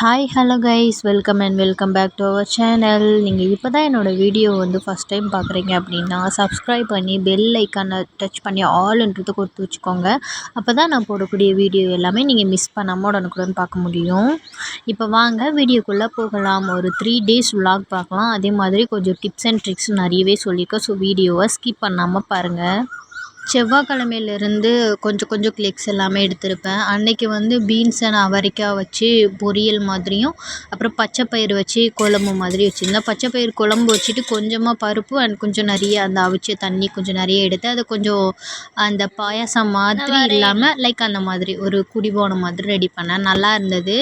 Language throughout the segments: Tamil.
Hi hello guys welcome and welcome back to our channel நீங்கள் இப்போ தான் என்னோடய வீடியோ வந்து ஃபஸ்ட் டைம் பார்க்குறீங்க அப்படின்னா சப்ஸ்கிரைப் பண்ணி பெல் ஐக்கானை டச் பண்ணி ஆல்ன்றது கொடுத்து வச்சுக்கோங்க. அப்போ தான் நான் போடக்கூடிய வீடியோ எல்லாமே நீங்கள் மிஸ் பண்ணாமல் உடனுக்குடன் பார்க்க முடியும். இப்போ வாங்க வீடியோக்குள்ளே போகலாம். ஒரு த்ரீ டேஸ் விலாக் பார்க்கலாம். அதே மாதிரி கொஞ்சம் டிப்ஸ் அண்ட் ட்ரிக்ஸ் நிறையவே சொல்லியிருக்கேன். ஸோ வீடியோவை ஸ்கிப் பண்ணாமல் பாருங்கள் செவ்வாய்க்கிழமையிலேருந்து கொஞ்சம் கொஞ்சம் கிளிக்ஸ் எல்லாமே எடுத்திருப்பேன். அன்னைக்கு வந்து பீன்ஸ் அண்ட் அவரைக்காய் வச்சு பொரியல் மாதிரியும் அப்புறம் பச்சை பயிறு வச்சு குழம்பு மாதிரி வச்சுருந்தேன். பச்சை பயிறு குழம்பு வச்சுட்டு கொஞ்சமாக பருப்பு அண்ட் கொஞ்சம் நிறைய அந்த அவிச்ச தண்ணி கொஞ்சம் நிறைய எடுத்து அதை கொஞ்சம் அந்த பாயாசம் மாதிரி இல்லாமல் லைக் அந்த மாதிரி ஒரு குடிபானம் மாதிரி ரெடி பண்ணேன். நல்லா இருந்தது.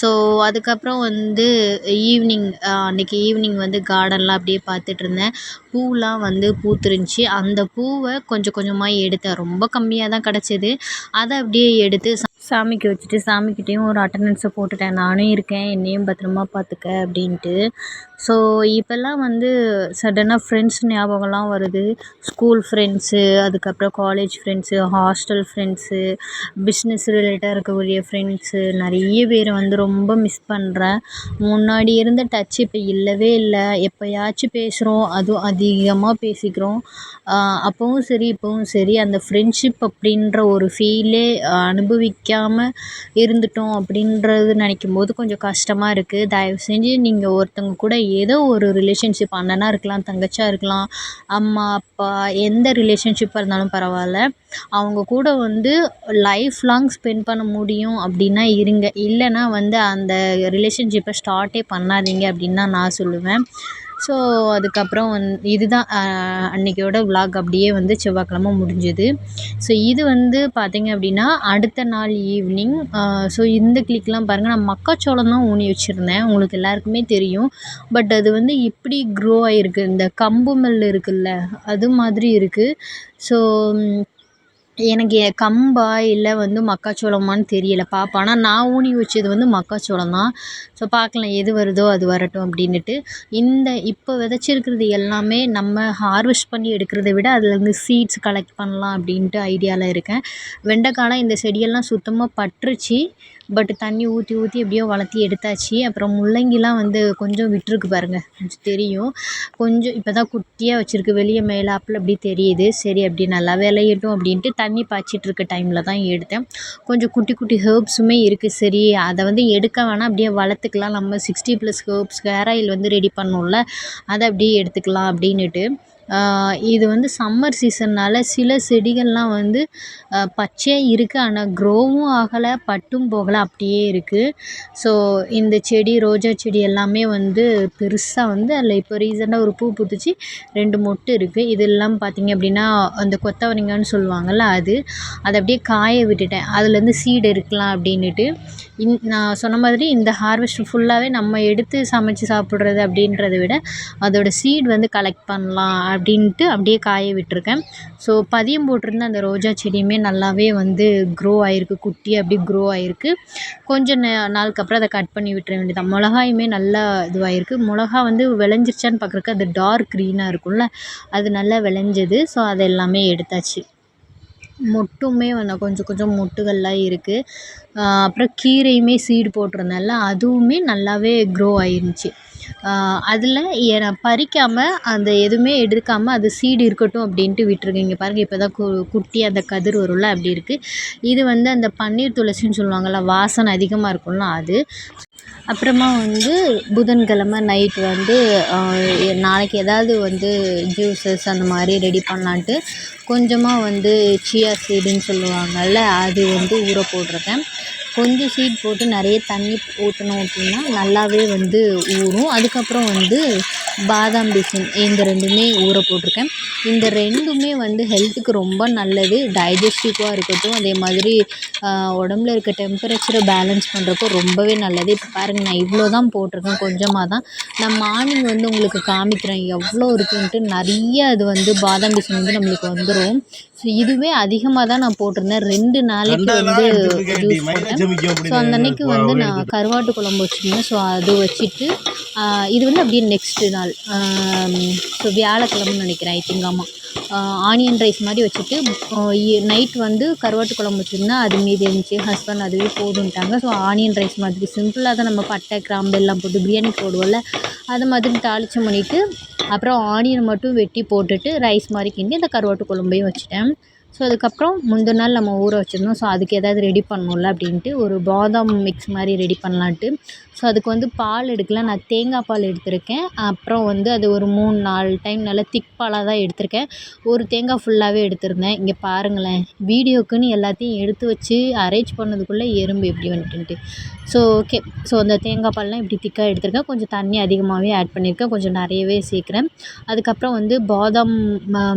ஸோ அதுக்கப்புறம் வந்து ஈவினிங் அன்னைக்கு ஈவினிங் வந்து கார்டன்லாம் அப்படியே பார்த்துட்டு பூவெலாம் வந்து பூத்திருந்துச்சி. அந்த பூவை கொஞ்சம் கொஞ்சமாக எடுத்தேன். ரொம்ப கம்மியாக தான் கிடச்சிது. அதை அப்படியே எடுத்து சாமிக்கு வச்சுட்டு சாமிக்கிட்டேயும் ஒரு அட்டண்டன்ஸை போட்டுட்டேன். நானும் இருக்கேன். என்னையும் பத்திரமா பார்த்துக்க அப்படின்ட்டு. ஸோ இப்போல்லாம் வந்து சடனாக ஃப்ரெண்ட்ஸ் ஞாபகம்லாம் வருது. ஸ்கூல் ஃப்ரெண்ட்ஸு அதுக்கப்புறம் college friends hostel friends business ரிலேட்டாக இருக்கக்கூடிய ஃப்ரெண்ட்ஸு நிறைய பேரை வந்து ரொம்ப மிஸ் பண்ணுறேன் முன்னாடி இருந்த டச் இப்போ இல்லவே இல்லை. எப்போயாச்சும் பேசுகிறோம் அதுவும் அதிகமாக பேசிக்கிறோம். அப்போவும் சரி இப்போவும் சரி. அந்த ஃப்ரெண்ட்ஷிப் அப்படின்ற ஒரு ஃபீலே அனுபவிக்க அனுபவிக்காமல் இருந்துட்டோம் அப்படின்றது நினைக்கும் போது கொஞ்சம் கஷ்டமாக இருக்குது தயவு செஞ்சு நீங்கள் ஒருத்தவங்க கூட ஏதோ ஒரு ரிலேஷன்ஷிப் அண்ணனாக இருக்கலாம் தங்கச்சியாக இருக்கலாம் அம்மா அப்பா எந்த ரிலேஷன்ஷிப்பாக இருந்தாலும் பரவாயில்ல. அவங்க கூட வந்து லைஃப் லாங் ஸ்பெண்ட் பண்ண முடியும் அப்படின்னா இருங்க. இல்லைன்னா வந்து அந்த ரிலேஷன்ஷிப்பை ஸ்டார்ட்டே பண்ணாதீங்க அப்படின்னு தான் நான் சொல்லுவேன். ஸோ அதுக்கப்புறம் வந் இதுதான் அன்றைக்கியோட விலாக் அப்படியே வந்து செவ்வாய்க்கிழம முடிஞ்சுது. ஸோ இது வந்து பார்த்திங்க அப்படின்னா அடுத்த நாள் ஈவினிங் ஸோ இந்த கிளிக்லாம் பாருங்கள் நான் மக்காச்சோளம் தான் ஊனி வச்சுருந்தேன். உங்களுக்கு எல்லாருக்குமே தெரியும். பட் அது வந்து இப்படி க்ரோ ஆகிருக்கு இந்த கம்பு மெல் இருக்குல்ல அது மாதிரி இருக்குது ஸோ எனக்கு கம்பா இல்லை வந்து மக்காச்சோளமான்னு தெரியல பார்ப்பேன் ஆனால் நான் ஊனி வச்சது வந்து மக்காச்சோளம் தான். ஸோ பார்க்கலாம் எது வருதோ அது வரட்டும் அப்படின்னுட்டு. இந்த இப்போ விதைச்சிருக்கிறது எல்லாமே நம்ம ஹார்வெஸ்ட் பண்ணி எடுக்கிறத விட அதுலேருந்து சீட்ஸ் கலெக்ட் பண்ணலாம் அப்படின்ட்டு ஐடியாவில் இருக்கேன். வெண்டைக்காலாம் இந்த செடியெல்லாம் சுத்தமாக பட்டுருச்சு. பட் தண்ணி ஊற்றி ஊற்றி எப்படியோ வளர்த்தி எடுத்தாச்சு. அப்புறம் முள்ளங்கிலாம் வந்து கொஞ்சம் விட்டுருக்கு பாருங்கள் கொஞ்சம் தெரியும். கொஞ்சம் இப்போ தான் குட்டியாக வச்சுருக்கு. வெளியே மேலாப்பில் அப்படி தெரியுது. சரி அப்படி நல்லா விளையட்டும் அப்படின்ட்டு தண்ணி பாய்ச்சிட்ருக்க டைமில் தான் எடுத்தேன். கொஞ்சம் குட்டி குட்டி ஹேர்ப்ஸுமே இருக்குது சரி அதை வந்து எடுக்க வேணாம். அப்படியே வளர்த்துக்கலாம். நம்ம sixty plus herbs hair oil வந்து ரெடி பண்ணோம்ல. அதை அப்படியே எடுத்துக்கலாம் அப்படின்னுட்டு. இது வந்து சம்மர் சீசன்னால் சில செடிகள்லாம் வந்து பச்சையாக இருக்குது ஆனால் க்ரோவும் ஆகலை பட்டும் போகலை அப்படியே இருக்குது ஸோ இந்த செடி ரோஜா செடி எல்லாமே வந்து பெருசாக வந்து அதில் இப்போ ரீசெண்டாக ஒரு பூ பூத்துச்சு. ரெண்டு மொட்டு இருக்குது இதெல்லாம் பார்த்திங்க அப்படின்னா அந்த கொத்தவரங்கான்னு சொல்லுவாங்கள்ல அது. அதை அப்படியே காய விட்டுட்டேன். அதுலேருந்து சீடு எடுக்கலாம் அப்படின்னுட்டு. இன் நான் சொன்ன மாதிரி இந்த ஹார்வெஸ்ட் ஃபுல்லாகவே நம்ம எடுத்து சமைச்சு சாப்பிட்றது அப்படின்றத விட அதோடய சீட் வந்து கலெக்ட் பண்ணலாம் அப்படின்ட்டு அப்படியே காய விட்டிருக்கேன். ஸோ பதியம் போட்டிருந்த அந்த ரோஜா செடியுமே நல்லாவே வந்து க்ரோ ஆகிருக்கு குட்டி அப்படியே க்ரோ ஆகிருக்கு கொஞ்சம் நாளுக்கு அப்புறம் அதை கட் பண்ணி விட்டுற வேண்டியதான் மிளகாயுமே நல்லா இதுவாகிருக்கு மிளகா வந்து விளைஞ்சிருச்சான்னு பார்க்குறக்கு அது டார்க் க்ரீனாக இருக்கும்ல அது நல்லா விளைஞ்சது. ஸோ அதை எல்லாமே எடுத்தாச்சு. மொட்டுமே வந்து கொஞ்சம் கொஞ்சம் மொட்டுகள்லாம் இருக்குது அப்புறம் கீரையுமே சீடு போட்டிருந்தேன்ல அதுவுமே நல்லாவே க்ரோ ஆயிருந்துச்சு. அதில் நான் பறிக்காமல் அந்த எதுவுமே எடுக்காமல் அது சீடு இருக்கட்டும் அப்படின்ட்டு விட்டிருக்கேன் இங்கே பாருங்கள் இப்போ தான் கு குட்டி அந்த கதிர் வரும்ல அப்படி இருக்குது இது வந்து அந்த பன்னீர் துளசின்னு சொல்லுவாங்கள்ல வாசனை அதிகமாக இருக்கும்ல அது. அப்புறமா வந்து புதன்கிழம நைட் வந்து நாளைக்கு ஏதாவது வந்து ஜூஸஸ் அந்த மாதிரி ரெடி பண்ணலான்ட்டு கொஞ்சமாக வந்து சியா சீடுன்னு சொல்லுவாங்கள்ல அது வந்து ஊற போட்டிருக்கேன். கொஞ்சம் சீட் போட்டு நிறைய தண்ணி ஊற்றினோம் அப்படின்னா நல்லாவே வந்து ஊறும். அதுக்கப்புறம் வந்து பாதாம் பிசின் இந்த ரெண்டுமே ஊற போட்டிருக்கேன். இந்த ரெண்டுமே வந்து ஹெல்த்துக்கு ரொம்ப நல்லது. டைஜஸ்டிவாக இருக்கட்டும் அதே மாதிரி உடம்புல இருக்க டெம்பரேச்சரை பேலன்ஸ் பண்ணுறப்போ ரொம்பவே நல்லது. இப்போ பாருங்கள் நான் இவ்வளோ தான் போட்டிருக்கேன் கொஞ்சமாக தான் நான் மார்னிங் வந்து உங்களுக்கு காமிக்கிறேன் எவ்வளோ இருக்குன்ட்டு நிறைய அது வந்து பாதாம் பிசின் வந்து நம்மளுக்கு வந்துடும் ஸோ இதுவே அதிகமாக தான் நான் போட்டிருந்தேன். ரெண்டு நாளைக்கு வந்து யூஸ் பண்ணேன் ஸோ அந்த அன்னைக்கு வந்து நான் கருவாட்டு குழம்பு வச்சுருந்தேன். ஸோ அது வச்சுட்டு இது வந்து அப்படியே நெக்ஸ்ட்டு நாள். ஸோ வியாழக்கிழமைன்னு நினைக்கிறேன் ஐ திங்க் ஆமாம் ஆனியன் ரைஸ் மாதிரி வச்சுட்டு நைட் வந்து கருவாட்டு குழம்பு வச்சுருந்தேன் அது மீதி இருந்துச்சு ஹஸ்பண்ட் அதுவே போதுன்ட்டாங்க ஸோ ஆனியன் ரைஸ் மாதிரி சிம்பிளாக தான் நம்ம பட்டை கிராம்பு எல்லாம் போட்டு பிரியாணி போடுவோம்ல அது மாதிரி தாளிச்சம் பண்ணிவிட்டு அப்புறம் ஆனியன் மட்டும் வெட்டி போட்டுட்டு ரைஸ் மாதிரி கிண்டி அந்த கருவாட்டு குழம்பையும் வச்சுட்டேன். ஸோ அதுக்கப்புறம் முந்தின நாள் நம்ம ஊற வச்சுருந்தோம். ஸோ அதுக்கு ஏதாவது ரெடி பண்ணணும்ல அப்படின்ட்டு ஒரு பாதாம் மிக்ஸ் மாதிரி ரெடி பண்ணலான்ட்டு. ஸோ அதுக்கு வந்து பால் எடுக்கல. நான் தேங்காய் பால் எடுத்திருக்கேன். அப்புறம் வந்து அது ஒரு மூணு நாலு டைம் நல்லா திக் பாலாக தான் எடுத்திருக்கேன். ஒரு தேங்காய் ஃபுல்லாகவே எடுத்திருந்தேன். இங்கே பாருங்களேன். வீடியோக்குன்னு எல்லாத்தையும் எடுத்து வச்சு அரேஞ்ச் பண்ணதுக்குள்ளே எறும்பு எப்படி வந்துட்டுன்ட்டு. ஸோ ஓகே ஸோ அந்த தேங்காய் பால்லாம் இப்படி திக்காக எடுத்திருக்கேன். கொஞ்சம் தண்ணி அதிகமாகவே ஆட் பண்ணியிருக்கேன் கொஞ்சம் நிறையவே சேர்க்குறேன். அதுக்கப்புறம் வந்து பாதாம்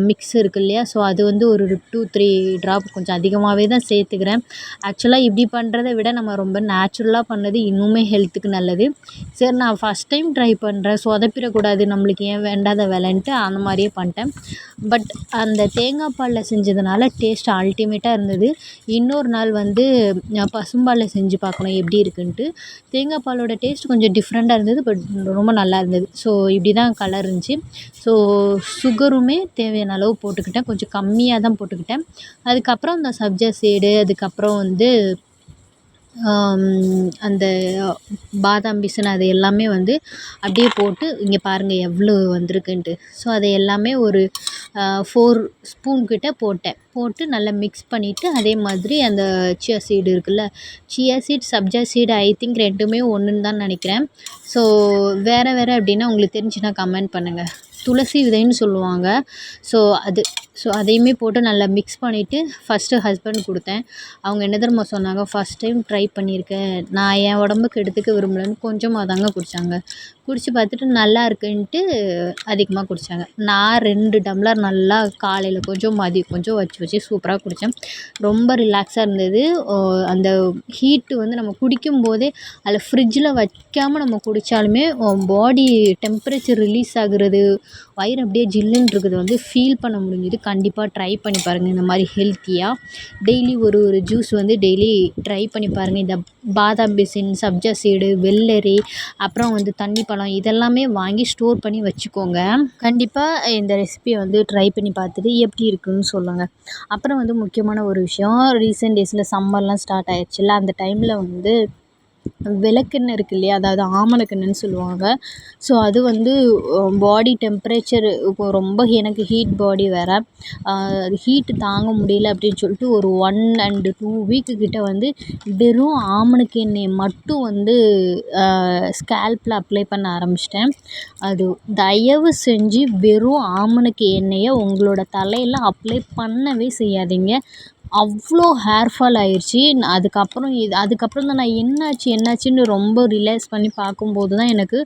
மிக்ஸ் இருக்கு இல்லையா? ஸோ அது வந்து ஒரு டூ த்ரீ ட்ராப் கொஞ்சம் அதிகமாகவே தான் சேர்த்துக்கிறேன். ஆக்சுவலாக இப்படி பண்ணுறத விட நம்ம ரொம்ப நேச்சுரலாக பண்ணது இன்னுமே ஹெல்த்துக்கு நல்லது. சரி நான் ஃபஸ்ட் டைம் ட்ரை பண்ணுறேன் சொதப்பிடக்கூடாது. நம்மளுக்கு ஏன் வேண்டாத வேலைன்ட்டு அந்த மாதிரியே பண்ணிட்டேன். பட் அந்த தேங்காய் பாலில் செஞ்சதுனால டேஸ்ட் அல்டிமேட்டாக இருந்தது. இன்னொரு நாள் வந்து பசும்பாலில் செஞ்சு பார்க்கணும். எப்படி இருக்குது இருக்குன்ட்டு. தேங்காய் பாலோட டேஸ்ட் கொஞ்சம் டிஃப்ரெண்ட்டாக இருந்தது பட் ரொம்ப நல்லா இருந்தது. ஸோ இப்படி தான் கலர் இருந்துச்சு ஸோ சுகருமே தேவையான அளவு போட்டுக்கிட்டேன். கொஞ்சம் கம்மியாக தான் போட்டுக்கிட்டேன். அதுக்கப்புறம் இந்த சப்ஜா சீடு அதுக்கப்புறம் வந்து அந்த பாதாம் பிசின் அது எல்லாமே வந்து அப்படியே போட்டு இங்கே பாருங்கள் எவ்வளோ வந்திருக்குன்ட்டு. ஸோ அதை எல்லாமே ஒரு ஃபோர் ஸ்பூன் கிட்ட போட்டேன். போட்டு நல்லா மிக்ஸ் பண்ணிவிட்டு அதே மாதிரி அந்த சியா சீடு இருக்குல்ல chia seed sabja seed I think ரெண்டுமே ஒன்றுன்னு தான் நினைக்கிறேன். ஸோ வேறு வேறு அப்படின்னா உங்களுக்கு தெரிஞ்சுன்னா கமெண்ட் பண்ணுங்கள் துளசி விதைன்னு சொல்லுவாங்க. ஸோ அது ஸோ அதையுமே போட்டு நல்லா மிக்ஸ் பண்ணிவிட்டு ஃபஸ்ட்டு ஹஸ்பண்ட் கொடுத்தேன். அவங்க என்ன தெரியுமா சொன்னாங்க? ஃபஸ்ட் டைம் ட்ரை பண்ணியிருக்கேன். நான் என் உடம்புக்கு எடுத்துக்க விரும்பலன்னு கொஞ்சமாக தாங்க குடித்தாங்க குடித்து பார்த்துட்டு நல்லா இருக்குன்ட்டு அதிகமாக குடித்தாங்க நான் ரெண்டு டம்ளர் நல்லா காலையில் கொஞ்சம் மதியம் கொஞ்சம் வச்சு வச்சு சூப்பராக குடித்தேன் ரொம்ப ரிலாக்ஸாக இருந்தது. அந்த ஹீட்டு வந்து நம்ம குடிக்கும் போதே அதில் ஃப்ரிட்ஜில் வைக்காமல் நம்ம குடித்தாலுமே பாடி டெம்பரேச்சர் ரிலீஸ் ஆகுறது வயிறு அப்படியே ஜில்லுன்னு இருக்கிறத வந்து ஃபீல் பண்ண முடிஞ்சுது. கண்டிப்பாக ட்ரை பண்ணி பாருங்கள் இந்த மாதிரி ஹெல்த்தியாக டெய்லி ஒரு ஒரு ஜூஸ் வந்து டெய்லி ட்ரை பண்ணி பாருங்கள் இந்த பாதாம் பிசின் சப்ஜா சீடு வெள்ளரி அப்புறம் வந்து தண்ணி பழம் இதெல்லாமே வாங்கி ஸ்டோர் பண்ணி வச்சுக்கோங்க. கண்டிப்பாக இந்த ரெசிபியை வந்து ட்ரை பண்ணி பார்த்துட்டு எப்படி இருக்குதுன்னு சொல்லுங்கள் அப்புறம் வந்து முக்கியமான ஒரு விஷயம் ரீசெண்ட் டேஸில் சம்மர்லாம் ஸ்டார்ட் ஆயிடுச்சுல்ல. அந்த டைமில் வந்து விளக்கெண்ணெய் இருக்கு இல்லையா? அதாவது ஆமணக்கெண்ணெய்னு சொல்லுவாங்க. ஸோ அது வந்து பாடி டெம்ப்ரேச்சர் இப்போ ரொம்ப எனக்கு ஹீட் பாடி வேறு. அது ஹீட்டு தாங்க முடியல அப்படின்னு சொல்லிட்டு ஒரு ஒன் அண்டு டூ வீக்கு கிட்ட வந்து வெறும் ஆமணக்கு எண்ணெயை மட்டும் வந்து ஸ்கேல்பில் அப்ளை பண்ண ஆரம்பிச்சிட்டேன். அது தயவு செஞ்சு வெறும் ஆமணக்கு எண்ணெயை உங்களோட தலையில் அப்ளை பண்ணவே செய்யாதீங்க. அவ்வளோ ஹேர் ஃபால் ஆயிடுச்சு அதுக்கப்புறம் இது அதுக்கப்புறம் தான் நான் என்னாச்சு என்னாச்சுன்னு ரொம்ப ரிலாக்ஸ் பண்ணி பார்க்கும்போது தான் எனக்கு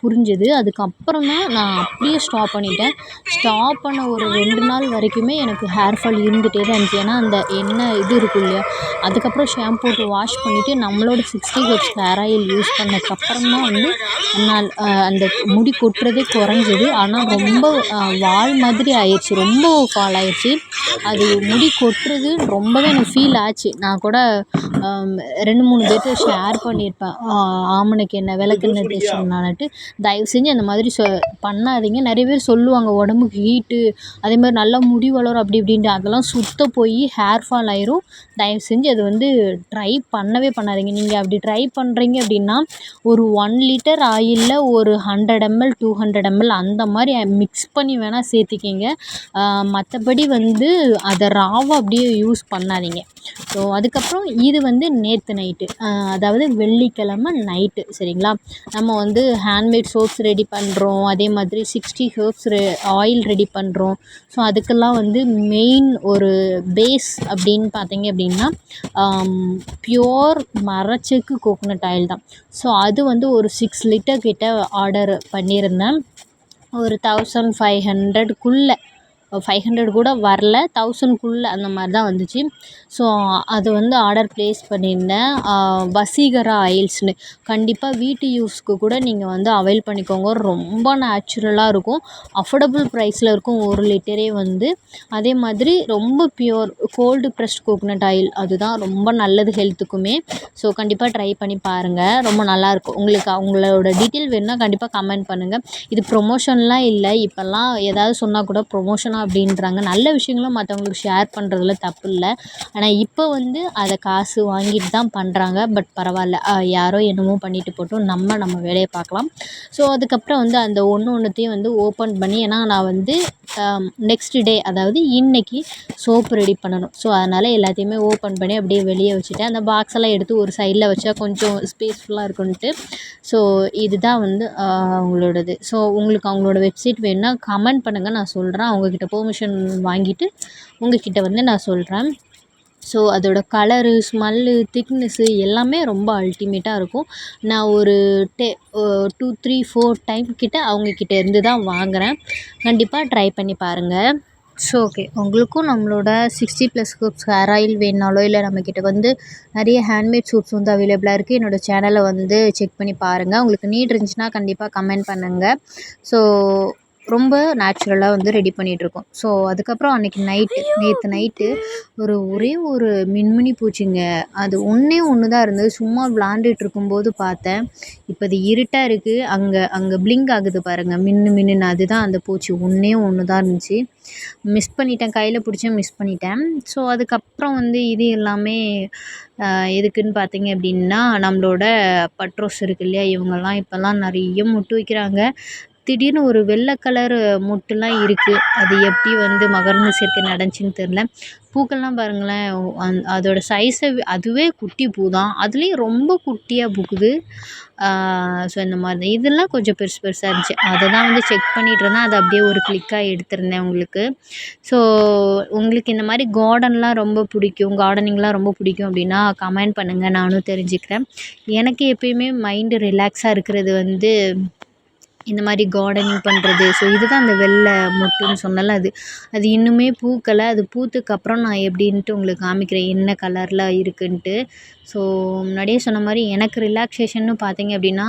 புரிஞ்சுது. அதுக்கப்புறம் தான் நான் அப்படியே ஸ்டாப் பண்ணிட்டேன். ஸ்டாப் பண்ண ஒரு ரெண்டு நாள் வரைக்குமே எனக்கு ஹேர் ஃபால் இருந்துகிட்டே தான் இருந்துச்சு. ஏன்னா அந்த எண்ணெய் இது இருக்கும் இல்லையா? அதுக்கப்புறம் ஷாம்பு போட்டு வாஷ் பண்ணிவிட்டு நம்மளோட sixty herbs hair oil use பண்ணதுக்கப்புறம் தான் வந்து நான் அந்த முடி கொட்டுறதே குறைஞ்சது. ஆனால் ரொம்ப வால் மாதிரி ஆயிடுச்சு ரொம்ப ஃபால் ஆயிடுச்சு அது முடி கொட்டுறது ரொம்பவே எனக்கு ஃபீல் ஆச்சு. நான் கூட ரெண்டு மூணு பேர்கிட்ட ஷேர் பண்ணியிருப்பேன். ஆமணக்கு எண்ணெய் விளக்கெண்ணெய் தேய்ச்சோம்னான்ட்டு தயவு செஞ்சு அந்த மாதிரி சொ பண்ணாதீங்க. நிறைய பேர் சொல்லுவாங்க உடம்புக்கு ஹீட்டு அதே மாதிரி நல்லா முடி வளரும் அப்படி இப்படின்ட்டு. அதெல்லாம் சுத்த போய் ஹேர் ஃபால் ஆயிரும். தயவு செஞ்சு அது வந்து ட்ரை பண்ணவே பண்ணாதீங்க. நீங்கள் அப்படி ட்ரை பண்ணுறீங்க அப்படின்னா ஒரு ஒன் லிட்டர் ஆயிலில் ஒரு hundred ML two hundred ML அந்த மாதிரி மிக்ஸ் பண்ணி வேணால் சேர்த்திக்கிங்க. மற்றபடி வந்து அதை ராவாக அப்படியே யூஸ் பண்ணாதீங்க. ஸோ அதுக்கப்புறம் இது வந்து நேற்று நைட்டு அதாவது வெள்ளிக்கிழம நைட்டு சரிங்களா? நம்ம வந்து ஹேண்ட்மேட் சோப்ஸ் ரெடி பண்ணுறோம் அதே மாதிரி சிக்ஸ்டி ஹேர்ப்ஸ் ரெ ஆயில் ரெடி பண்ணுறோம் ஸோ அதுக்கெல்லாம் வந்து மெயின் ஒரு பேஸ் அப்படின்னு பார்த்தீங்க அப்படின்னா ப்யூர் மரச்செக்கு கோகோனட் ஆயில் தான். ஸோ அது வந்து ஒரு சிக்ஸ் லிட்டர் கிட்ட ஆர்டர் பண்ணியிருந்தேன். ஒரு தௌசண்ட் ஃபைவ் ஹண்ட்ரடுக்குள்ளே ஃபைவ் ஹண்ட்ரட் கூட வரல தௌசண்ட்குள்ளே அந்த மாதிரி தான் வந்துச்சு. ஸோ அது வந்து ஆர்டர் ப்ளேஸ் பண்ணியிருந்தேன். வசீகரா ஆயில்ஸ்னு கண்டிப்பாக வீட்டு யூஸ்க்கு கூட நீங்கள் வந்து அவைல் பண்ணிக்கோங்க. ரொம்ப நேச்சுரலாக இருக்கும். அஃபோர்டபுள் ப்ரைஸில் இருக்கும் ஒரு லிட்டரே வந்து. அதே மாதிரி ரொம்ப pure cold pressed coconut oil அதுதான் ரொம்ப நல்லது ஹெல்த்துக்குமே ஸோ கண்டிப்பாக ட்ரை பண்ணி பாருங்கள் ரொம்ப நல்லாயிருக்கும் உங்களுக்கு அவங்களோட டீட்டெயில் வேணும்னா கண்டிப்பாக கமெண்ட் பண்ணுங்கள் இது ப்ரொமோஷன்லாம் இல்லை. இப்போல்லாம் ஏதாவது சொன்னால் கூட ப்ரொமோஷனாக அப்படின்றாங்க. நல்ல விஷயங்களும் மற்றவங்களுக்கு ஷேர் பண்ணுறதுல தப்பு இல்லை. ஆனால் இப்போ வந்து அதை காசு வாங்கிட்டு தான் பண்ணுறாங்க பட் பரவாயில்ல. யாரோ என்னமோ பண்ணிட்டு போட்டோம். நம்ம நம்ம வேலையை பார்க்கலாம். ஸோ அதுக்கப்புறம் வந்து அந்த ஒன்று ஒன்றுத்தையும் வந்து ஓப்பன் பண்ணி ஏன்னா நான் வந்து நெக்ஸ்ட் டே அதாவது இன்னைக்கு சோப்பு ரெடி பண்ணணும். ஸோ அதனால் எல்லாத்தையுமே ஓப்பன் பண்ணி அப்படியே வெளியே வச்சுட்டேன். அந்த பாக்ஸ் எல்லாம் எடுத்து ஒரு சைடில் வச்சா கொஞ்சம் ஸ்பேஸ்ஃபுல்லாக இருக்கும்ன்ட்டு ஸோ இதுதான் வந்து அவங்களோடது. ஸோ உங்களுக்கு அவங்களோட வெப்சைட் வேணும்னா கமெண்ட் பண்ணுங்கள் நான் சொல்கிறேன் அவங்கக்கிட்ட பெர்மிஷன் வாங்கிட்டு உங்கள்கிட்ட வந்து நான் சொல்கிறேன் ஸோ அதோட கலரு ஸ்மெல்லு திக்னஸ்ஸு எல்லாமே ரொம்ப அல்டிமேட்டாக இருக்கும். நான் ஒரு டெ டூ த்ரீ ஃபோர் டைம் கிட்ட அவங்கக்கிட்ட இருந்து தான் வாங்குகிறேன் கண்டிப்பாக ட்ரை பண்ணி பாருங்கள் ஸோ ஓகே உங்களுக்கும் நம்மளோட sixty plus groups hair oil வேணுனாலோ இல்லை நம்மக்கிட்ட வந்து நிறைய ஹேண்ட்மேட் சூப்ஸ் வந்து அவைலபிளாக இருக்குது என்னோடய சேனலை வந்து செக் பண்ணி பாருங்கள் உங்களுக்கு நீட் இருந்துச்சுன்னா கண்டிப்பாக கமெண்ட் பண்ணுங்கள் ஸோ ரொம்ப நேச்சுரலாக வந்து ரெடி பண்ணிகிட்ருக்கோம் ஸோ அதுக்கப்புறம் அன்றைக்கி நைட்டு நேற்று நைட்டு ஒரு ஒரே ஒரு மின்மினி பூச்சிங்க. அது ஒன்றே ஒன்று தான் இருந்தது. சும்மா விளாண்டுட்டு இருக்கும்போது பார்த்தேன். இப்போ அது இருட்டாக இருக்குது அங்கே அங்கே பிளிங்க் ஆகுது பாருங்கள் மின்னு மின்னுன்னு அதுதான் அந்த பூச்சி. ஒன்றே ஒன்று தான் இருந்துச்சு. மிஸ் பண்ணிட்டேன். கையில் பிடிச்சேன் மிஸ் பண்ணிட்டேன். ஸோ அதுக்கப்புறம் வந்து இது எல்லாமே எதுக்குன்னு பார்த்தீங்க அப்படின்னா நம்மளோட பட்ரோஸ் இருக்கு இல்லையா? இவங்கெல்லாம் இப்போல்லாம் நிறைய முட்டு வைக்கிறாங்க. திடீர்னு ஒரு வெள்ளை கலரு மொட்டுலாம் இருக்குது அது எப்படி வந்து மகரந்த சேர்க்கை நடந்துச்சின்னு தெரில பூக்கள்லாம் பாருங்களேன் அந் அதோடய சைஸை அதுவே குட்டி பூ தான். அதுலேயும் ரொம்ப குட்டியாக பூக்குது. ஸோ இந்த மாதிரி இதெல்லாம் கொஞ்சம் பெருசு பெருசாக இருந்துச்சு. அதை தான் வந்து செக் பண்ணிகிட்டு இருந்தேன். அதை அப்படியே ஒரு கிளிக்காக எடுத்திருந்தேன் உங்களுக்கு. ஸோ உங்களுக்கு இந்த மாதிரி கார்டன்லாம் ரொம்ப பிடிக்கும். கார்டனிங்லாம் ரொம்ப பிடிக்கும் அப்படின்னா கமெண்ட் பண்ணுங்கள் நானும் தெரிஞ்சுக்கிறேன். எனக்கு எப்பயுமே மைண்டு ரிலாக்ஸாக இருக்கிறது வந்து இந்த மாதிரி கார்டனிங் பண்ணுறது ஸோ இதுதான் அந்த வெள்ளை மொட்டுன்னு சொன்னேன்ல அது. அது இன்னுமே பூக்கலை. அது பூத்ததுக்கப்புறம் நான் எப்படின்ட்டு உங்களுக்கு காமிக்கிறேன் என்ன கலரில் இருக்குன்ட்டு. ஸோ முன்னாடியே சொன்ன மாதிரி எனக்கு ரிலாக்ஸேஷன்னு பார்த்தீங்க அப்படின்னா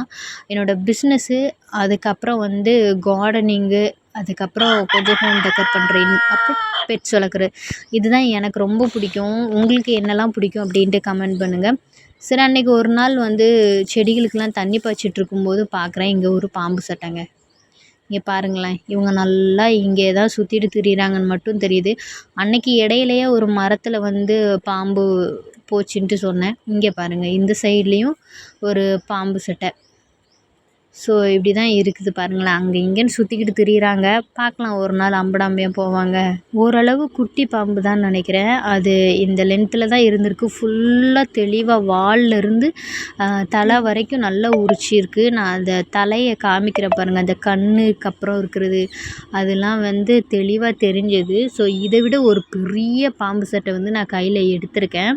என்னோடய பிஸ்னஸ்ஸு அதுக்கப்புறம் வந்து கார்டனிங்கு அதுக்கப்புறம் கொஞ்சம் ஹோம் டெக்கர் பண்ணுறேன் அப்புறம் பெட்ஸ் வளர்க்குறது. இதுதான் எனக்கு ரொம்ப பிடிக்கும். உங்களுக்கு என்னெல்லாம் பிடிக்கும் அப்படின்ட்டு கமெண்ட் பண்ணுங்கள் சரி அன்றைக்கி ஒரு நாள் வந்து செடிகளுக்கெல்லாம் தண்ணி பாய்ச்சிட்டு இருக்கும்போது பார்க்குறேன் இங்கே ஒரு பாம்பு சட்டைங்க. இங்கே பாருங்களேன் இவங்க நல்லா இங்கே தான் சுற்றிட்டு திரியிறாங்கன்னு மட்டும் தெரியுது. அன்னைக்கு இடையிலையே ஒரு மரத்தில் வந்து பாம்பு போச்சுன்ட்டு சொன்னேன். இங்கே பாருங்கள் இந்த சைட்லேயும் ஒரு பாம்பு சட்டை. ஸோ இப்படி தான் இருக்குது பாருங்களேன். அங்கே இங்கேன்னு சுற்றிக்கிட்டு திரியிறாங்க. பார்க்கலாம் ஒரு நாள் அம்படாம்பியாக போவாங்க. ஓரளவு குட்டி பாம்பு தான் நினைக்கிறேன். அது இந்த லென்த்தில் தான் இருந்திருக்கு. ஃபுல்லாக தெளிவாக வால்லேருந்து தலை வரைக்கும் நல்லா உரிச்சிருக்கு. நான் அந்த தலையை காமிக்கிறேன் பாருங்கள் அந்த கண்ணுக்கு அப்புறம் இருக்கிறது. அதெல்லாம் வந்து தெளிவாக தெரிஞ்சது. ஸோ இதை விட ஒரு பெரிய பாம்பு சட்டை வந்து நான் கையில் எடுத்திருக்கேன்.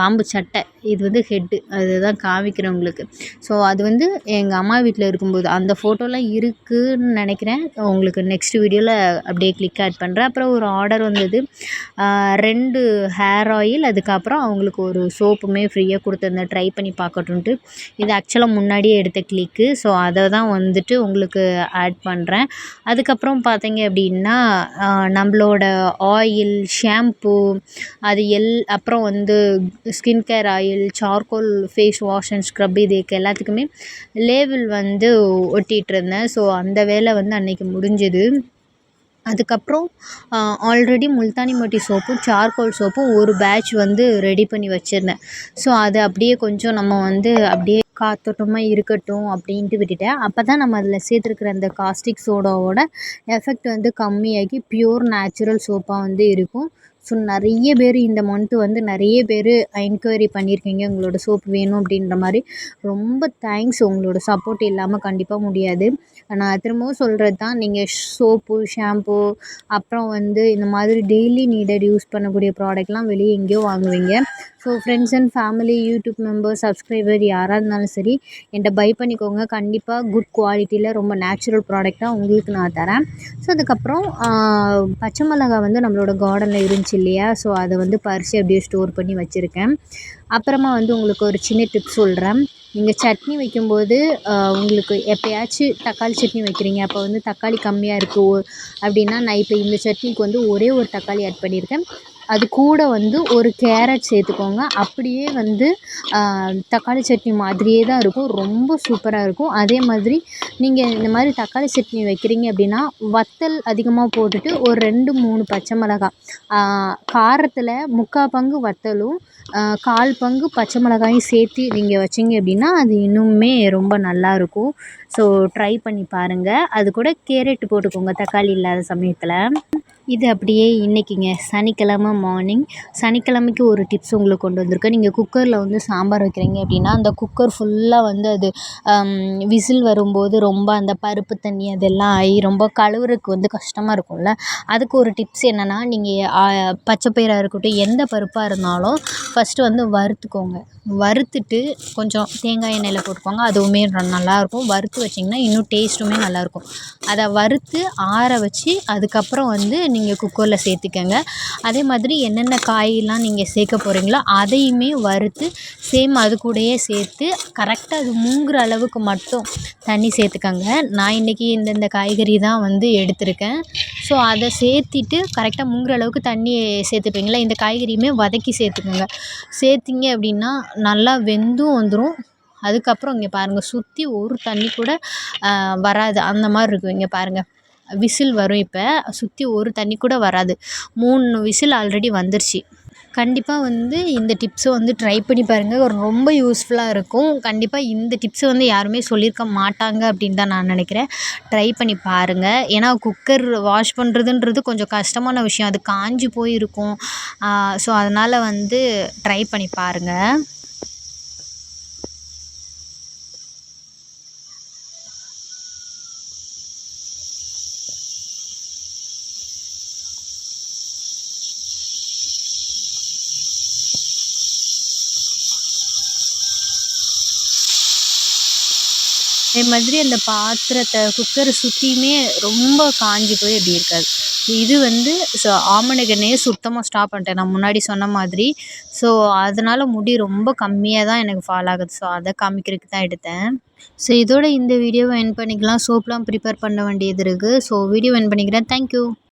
பாம்பு சட்டை. இது வந்து ஹெட்டு அதுதான் காமிக்கிறேன் உங்களுக்கு ஸோ அது வந்து எங்கள் அம்மா வீட்டில் இருக்கும்போது அந்த ஃபோட்டோலாம் இருக்குதுன்னு நினைக்கிறேன். உங்களுக்கு நெக்ஸ்ட் வீடியோவில் அப்படியே கிளிக் ஆட் பண்ணுறேன் அப்புறம் ஒரு ஆர்டர் வந்தது. ரெண்டு ஹேர் ஆயில் அதுக்கப்புறம் அவங்களுக்கு ஒரு சோப்புமே ஃப்ரீயாக கொடுத்துருந்தேன். ட்ரை பண்ணி பார்க்கட்டுன்ட்டு இது ஆக்சுவலாக முன்னாடியே எடுத்த கிளிக்கு ஸோ அதை தான் வந்துட்டு உங்களுக்கு ஆட் பண்ணுறேன் அதுக்கப்புறம் பார்த்தீங்க அப்படின்னா நம்மளோட ஆயில் ஷாம்பு அது எல் அப்புறம் வந்து skin care oil charcoal face wash and scrub இதுக்கு எல்லாத்துக்குமே லேபிள் வந்து ஒட்டிகிட்ருந்தேன் ஸோ அந்த வேலை வந்து அன்றைக்கி முடிஞ்சுது. அதுக்கப்புறம் ஆல்ரெடி முல்தானி மட்டி சோப்பும் சார்கோல் சோப்பும் ஒரு பேட்ச் வந்து ரெடி பண்ணி வச்சுருந்தேன். ஸோ அது அப்படியே கொஞ்சம் நம்ம வந்து அப்படியே காத்தோட்டமாக இருக்கட்டும் அப்படின்ட்டு விட்டுட்டேன். அப்போ தான் நம்ம அதில் சேர்த்துருக்குற அந்த காஸ்டிக் சோடாவோட எஃபெக்ட் வந்து கம்மியாகி ப்யூர் நேச்சுரல் சோப்பாக வந்து இருக்கும். ஸோ நிறைய பேர் இந்த மந்த்து வந்து நிறைய பேர் என்கொயரி பண்ணியிருக்கீங்க உங்களோட சோப் வேணும் அப்படின்ற மாதிரி. ரொம்ப தேங்க்ஸ் உங்களோட சப்போர்ட் இல்லாமல் கண்டிப்பாக முடியாது. நான் திரும்பவும் சொல்கிறது தான் நீங்கள் சோப்பு ஷாம்பு அப்புறம் வந்து இந்த மாதிரி டெய்லி நீடட் யூஸ் பண்ணக்கூடிய ப்ராடக்ட்லாம் வெளியே எங்கேயோ வாங்குவீங்க. So friends and family YouTube members subscriber யாராக இருந்தாலும் சரி என்கிட்ட பை பண்ணிக்கோங்க. கண்டிப்பாக குட் குவாலிட்டியில் ரொம்ப நேச்சுரல் ப்ராடக்டாக உங்களுக்கு நான் தரேன். ஸோ அதுக்கப்புறம் பச்சை மிளகா வந்து நம்மளோட கார்டனில் இருந்துச்சு. இல்லையா? ஸோ அதை வந்து பறித்து அப்படியே ஸ்டோர் பண்ணி வச்சுருக்கேன். அப்புறமா வந்து உங்களுக்கு ஒரு சின்ன டிப்ஸ் சொல்கிறேன் நீங்கள் சட்னி வைக்கும்போது உங்களுக்கு எப்போயாச்சும் தக்காளி சட்னி வைக்கிறீங்க. அப்போ வந்து தக்காளி கம்மியாக இருக்குது அப்படின்னா நான் இப்போ இந்த சட்னிக்கு வந்து ஒரே ஒரு தக்காளி ஆட் பண்ணியிருக்கேன். அது கூட வந்து ஒரு கேரட் சேர்த்துக்கோங்க. அப்படியே வந்து தக்காளி சட்னி மாதிரியே தான் இருக்கும். ரொம்ப சூப்பராக இருக்கும். அதே மாதிரி நீங்கள் இந்த மாதிரி தக்காளி சட்னி வைக்கிறீங்க அப்படின்னா வத்தல் அதிகமாக போட்டுட்டு ஒரு ரெண்டு மூணு பச்சை மிளகா காரத்தில் முக்கால் பங்கு வத்தலும் கால் பங்கு பச்சை மிளகாயும் சேர்த்து நீங்கள் வச்சிங்க அப்படின்னா அது இன்னுமே ரொம்ப நல்லாயிருக்கும் ஸோ ட்ரை பண்ணி பாருங்கள் அது கூட கேரட் போட்டுக்கோங்க தக்காளி இல்லாத சமயத்தில். இது அப்படியே இன்றைக்கிங்க சனிக்கிழமை மார்னிங் சனிக்கிழமைக்கு ஒரு டிப்ஸ் உங்களுக்கு கொண்டு வந்திருக்கேன். நீங்கள் குக்கரில் வந்து சாம்பார் வைக்கிறீங்க அப்படின்னா அந்த குக்கர் ஃபுல்லாக வந்து அது விசில் வரும்போது ரொம்ப அந்த பருப்பு தண்ணி அதெல்லாம் ஆகி ரொம்ப கழுவுறதுக்கு வந்து கஷ்டமாக இருக்கும்ல. அதுக்கு ஒரு டிப்ஸ் என்னென்னா நீங்கள் பச்சை பயிராக இருக்கட்டும் எந்த பருப்பாக இருந்தாலும் ஃபஸ்ட்டு வந்து வறுத்துக்கோங்க. வறுத்துட்டு கொஞ்சம் தேங்காய் எண்ணெயில் போட்டுக்கோங்க. அதுவுமே நல்லாயிருக்கும். வறுத்து வச்சிங்கன்னா இன்னும் டேஸ்ட்டுமே நல்லாயிருக்கும். அதை வறுத்து ஆற வச்சு அதுக்கப்புறம் வந்து நீங்கள் குக்கரில் சேர்த்துக்கங்க. அதே மாதிரி என்னென்ன காயெல்லாம் நீங்கள் சேர்க்க போகிறீங்களோ அதையுமே வறுத்து சேம் அது கூடயே சேர்த்து கரெக்டாக அது மூங்குகிற அளவுக்கு மட்டும் தண்ணி சேர்த்துக்கங்க. நான் இன்றைக்கி இந்தந்த காய்கறி தான் வந்து எடுத்திருக்கேன். ஸோ அதை சேர்த்திட்டு கரெக்டாக மூங்குற அளவுக்கு தண்ணி சேர்த்துப்பீங்களா? இந்த காய்கறியுமே வதக்கி சேர்த்துக்கோங்க. சேர்த்திங்க அப்படின்னா நல்லா வெந்தும் வந்துடும் அதுக்கப்புறம் இங்கே பாருங்கள் சுற்றி ஒரு தண்ணி கூட வராது. அந்த மாதிரி இருக்கும் இங்கே பாருங்கள் விசில் வரும் இப்போ. சுற்றி ஒரு தண்ணி கூட வராது. மூணு விசில் ஆல்ரெடி வந்துருச்சு. கண்டிப்பாக வந்து இந்த டிப்ஸை வந்து ட்ரை பண்ணி பாருங்கள் ரொம்ப யூஸ்ஃபுல்லாக இருக்கும். கண்டிப்பாக இந்த டிப்ஸை வந்து யாருமே சொல்லியிருக்க மாட்டாங்க அப்படின்னு தான் நான் நினைக்கிறேன். ட்ரை பண்ணி பாருங்கள் ஏன்னா குக்கர் வாஷ் பண்ணுறதுன்றது கொஞ்சம் கஷ்டமான விஷயம். அது காஞ்சி போயிருக்கும். ஸோ அதனால் வந்து ட்ரை பண்ணி பாருங்கள் அதே மாதிரி அந்த பாத்திரத்தை குக்கரை சுற்றியுமே ரொம்ப காஞ்சி போய் அப்படி இருக்காது. இது வந்து ஸோ ஆமணக்கு எண்ணெயை சுத்தமாக ஸ்டாப் பண்ணிட்டேன். நான் முன்னாடி சொன்ன மாதிரி. ஸோ அதனால் முடி ரொம்ப கம்மியாக தான் எனக்கு ஃபால் ஆகுது. ஸோ அதை காமிக்கிறதுக்கு தான் எடுத்தேன். ஸோ இதோட இந்த வீடியோவை என் பண்ணிக்கலாம். சோப்லாம் ப்ரிப்பேர் பண்ண வேண்டியது இருக்குது ஸோ வீடியோ என் பண்ணிக்கிறேன். தேங்க்யூ